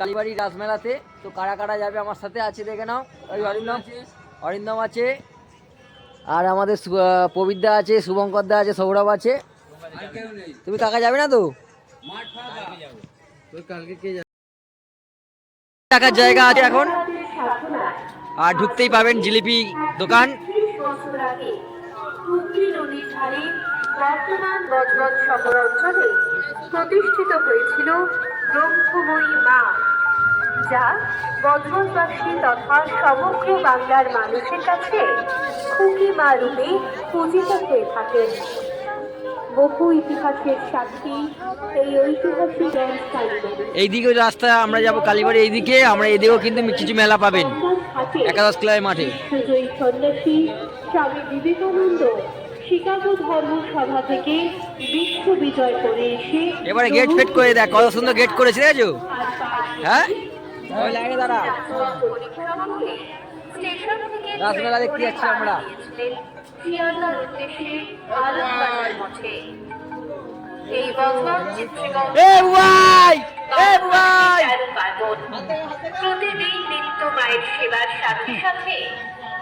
কালীবাড়ি রাসমেলাতে। তো কারা কারা যাবে আমার সাথে আছে দেখে নাও। অরিন্দম। অরিন্দম আছে। আর আমাদের প্রবীরদা আছে, শুভঙ্কর দা আছে, সৌরভ আছে। তুমি কাকা যাবে না তো? টাকার জায়গা আছে এখন। আর ঢুকতেই পাবেন জিলিপি দোকান। প্রতিষ্ঠিত হয়েছিল ব্রহ্মময়ী মা যা বজবজবাসী তথা সমগ্র বাংলার মানুষের কাছে খুকি মা রূপে পূজিত হয়ে থাকেন। বহু ইতিহাসের সাক্ষী এই ঐতিহাসিক এইদিকে রাস্তা আমরা যাব কালীবাড়ি এইদিকে আমরা এদিকেও কিন্তু কিছু মেলা পাবেন। একাদশ ক্লাবের মাঠে। স্বামী বিবেকানন্দ শিকাগো ধর্মসভা থেকে বিশ্ব বিজয় করে এসে এবারে গেট ফেট করে দেখ কত সুন্দর গেট করেছে দেখেছ? হ্যাঁ? ওই লাইনে দাঁড়া। রাসমেলা দেখতে যাচ্ছি আমরা। প্রতিদিন নিত্য মায়ের সেবার সাথে সাথে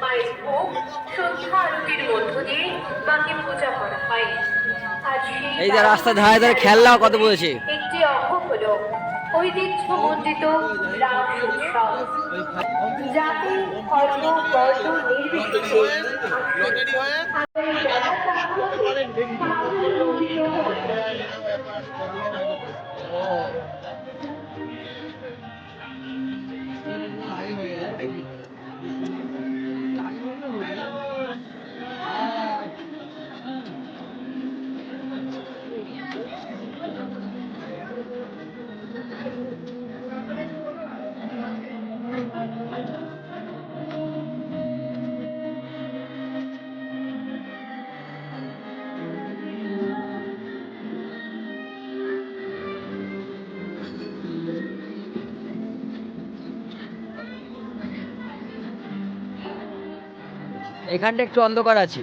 মায়ের ভোগ সন্ধ্যা আরতির মধ্য দিয়ে মাকে পূজা করা হয়। এই যে রাস্তা ধারে ধারে খেলনা কত বলেছে। একটি অঙ্গ হল রাস উৎসব। জাতি ধর্ম বর্ণ নির্বিশেষে এখানটা একটু অন্ধকার আছে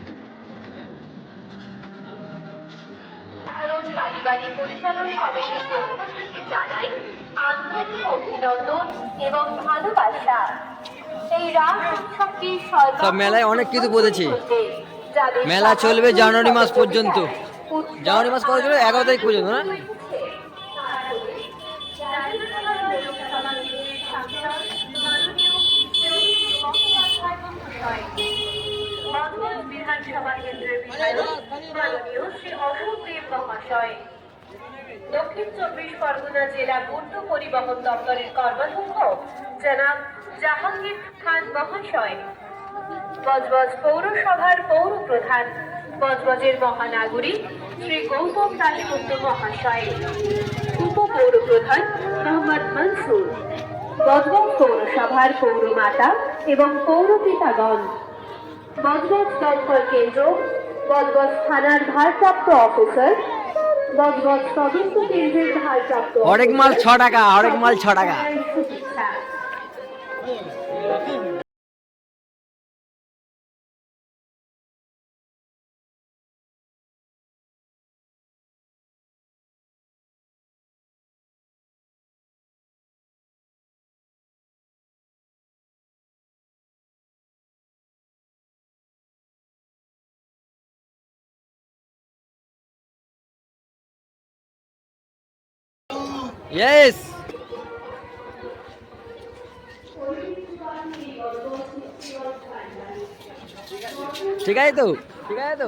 মেলায় অনেক কিছু বলেছে। মেলা চলবে জানুয়ারি মাস পর্যন্ত। জানুয়ারি মাস কত চলবে? এগারো তারিখ পর্যন্ত, না? শ্রী অশোক দেব মহাশয়। দক্ষিণ চব্বিশ পরগনা জেলা পূর্ত পরিবহন দপ্তরের কর্মাধ্যক্ষ জনাব জাহাঙ্গীর খান মহাশয়। বজবজ পৌরসভার পৌর প্রধান বজবজের মহানাগরিক শ্রী গৌতম দাশগুপ্ত মহাশয়। উপ পৌর প্রধান মোহাম্মদ মনসুর। বজবজ পৌরসভার পৌরমাতা এবং পৌরপিতাগণ। বজবজ দমকল কেন্দ্র বজবজ থানার ভারপ্রাপ্ত অফিসার বজবজ তদন্ত কেন্দ্রের ভারপ্রাপ্ত হরেক মাল ছ টাকা হরেক মাল ছ টাকা। ইয়েস ঠিক আছে তো? ঠিক আছে তো?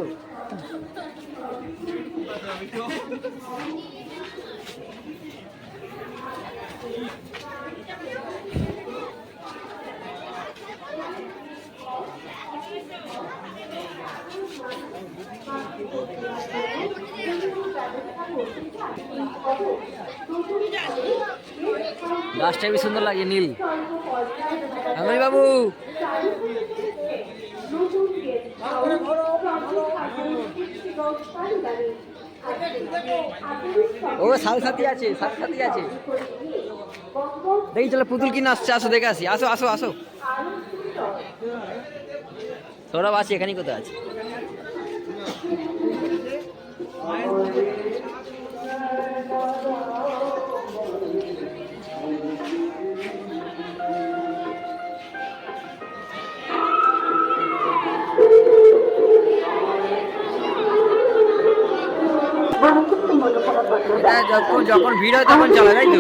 গাছটা বেশ সুন্দর লাগে, নীল। আমি বাবু। ও সাল সাথী আছে সাল সাথী আছে। দেখি চলো, পুতুল কিনে আসছে, আসো, দেখে আসি। আসো আসো আসো। সৌরভ আছে এখানেই কোথায় আছে? যখন যখন ভিড় হয় তখন চলে তাই তো?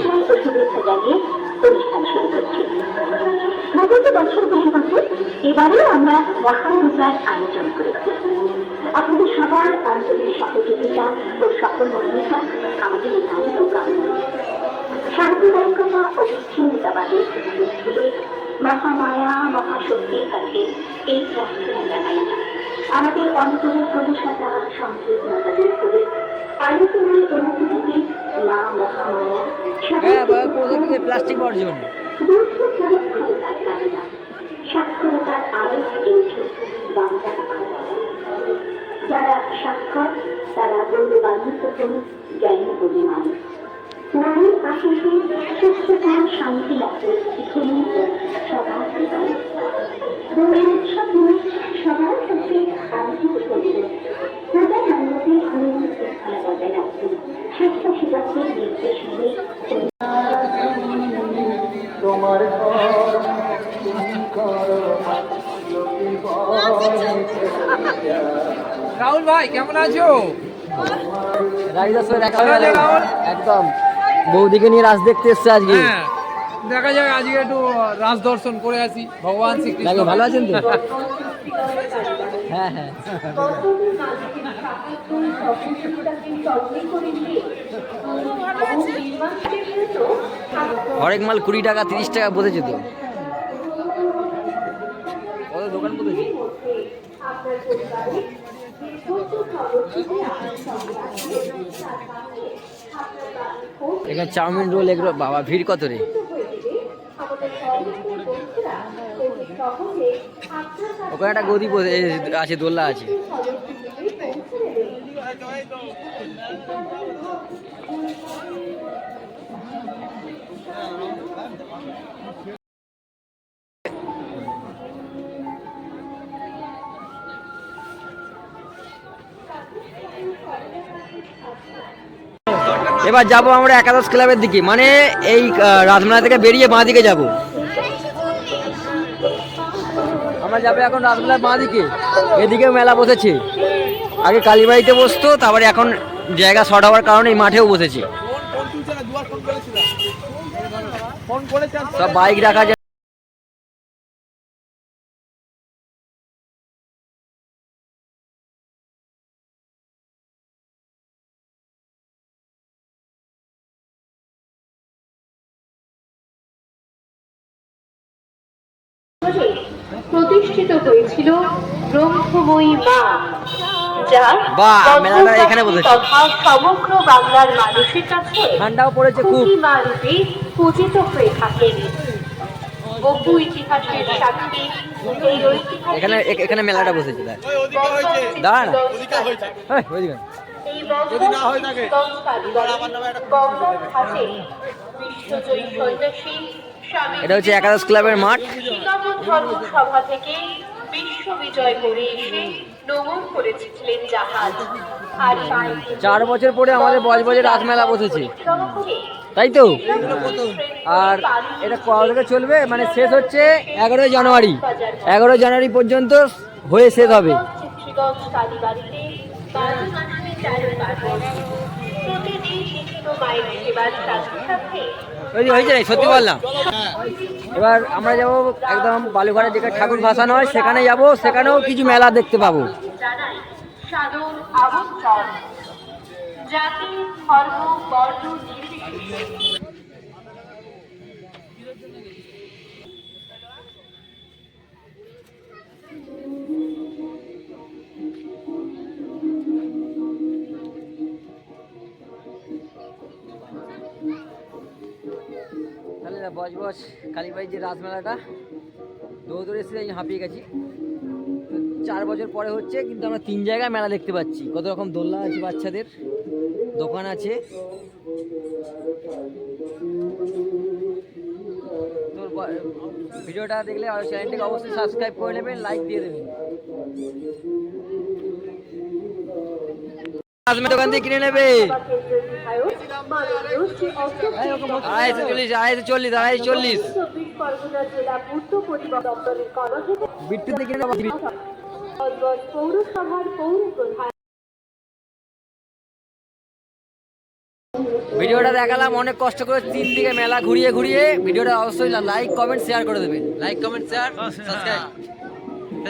এবারেও আমরা মহাপূজার আয়োজন করেছি আপনাদের সবার আন্তরিক সহযোগিতা ও সহমর্মিতা আমাদের একান্ত কামনা সাম্প্রদায়িকতা ও বিচ্ছিন্নতাবাদের মহামায়া মহাশক্তির কাছে এই প্রার্থনা জানাই আমাদের অন্তরের প্রবেশতা সংকীর্ণতা দূর প্লাস্টিক বর্জন। বাংলা যারা সাক্ষর তারা গৌরবান্বিত করুন জ্ঞানী পরিমাণ নারীর আশেষে সুস্থতার শান্তি ধনী সবার নিয়ে তোমার রাহুল ভাই কেমন আছে, রাহুল? একদম। বৌদিকে নিয়ে রাজ দেখতে এসছে আজকে। হ্যাঁ। দেখা যাক, আজকে একটু রাজ দর্শন করে আসি, ভগবান শ্রীকৃষ্ণ। ভালো আছেন তো? হ্যাঁ হ্যাঁ। হরেক মাল কুড়ি টাকা, তিরিশ টাকা বসেছে তো। দোকান বসেছে? এখানে চাউমিন রোল, এগুলো বাবা, ভিড় কত রে? ওখানে একটা গদি আছে দোল্লা আছে। এবার যাব আমরা একাদশ ক্লাবের দিকে মানে এই রাজমেলা থেকে বেরিয়ে বাঁ দিকে যাব আমরা যাব এখন রাজমেলার বাঁ দিকে এদিকে মেলা বসেছে আগে কালীবাড়িতে বসতো তারপরে এখন জায়গা শর্ট হওয়ার কারণে এই মাঠেও বসেছে সব বাইক রাখা হয়েছিল ব্রহ্মময়ী মা যা এখানে সমগ্র বাংলার মানুষের কাছে ঠান্ডাও পড়েছে খুব। প্রতিমা রূপে পূজিত হয়ে থাকেন। বহু ইতিহাসের সাক্ষী এখানে এখানে মেলাটা বসেছে দাঁড়া। না। এটা হচ্ছে একাদশ ক্লাবের মাঠ। ধর্মসভা থেকে বিশ্ব বিজয় করে এসে নোঙর করেছিলেন জাহাজ। আর চার বছর পরে আমাদের বজবজে রাজমেলা বসেছে। তাই তো? আর এটা কবে থেকে চলবে? মানে শেষ হচ্ছে এগারোই জানুয়ারি। এগারোই জানুয়ারি পর্যন্ত হয়ে শেষ হবে। প্রতিদিন সেবার সাথে ওই হয়েছে নাকি? সত্যি বললাম এবার আমরা যাব একদম বালুঘাটে যেখানে ঠাকুর ভাসানো হয়, সেখানে যাব, সেখানেও কিছু মেলা দেখতে পাবো জাতি, ধর্ম, বর্ণ, নির্বিশেষে বজ কালীবাড়ির যে রাজমেলাটা দৌড় দৌড়ে এসে আমি হাঁপিয়ে গেছি। চার বছর পরে হচ্ছে, কিন্তু আমরা তিন জায়গায় মেলা দেখতে পাচ্ছি। কত রকম দোলনা আছে বাচ্চাদের, দোকান আছে। তোর ভিডিওটা দেখলে আর চ্যানেলটিকে অবশ্যই সাবস্ক্রাইব করে নেবেন লাইক দিয়ে দেবেন। দোকান থেকে কিনে নেব। পৌরসভার পৌর প্রধান ভিডিওটা দেখালাম অনেক কষ্ট করে তিন দিকে মেলা ঘুরিয়ে ঘুরিয়ে। ভিডিওটা অবশ্যই লাইক কমেন্ট শেয়ার করে দেবেন লাইক কমেন্ট শেয়ার সাবস্ক্রাইব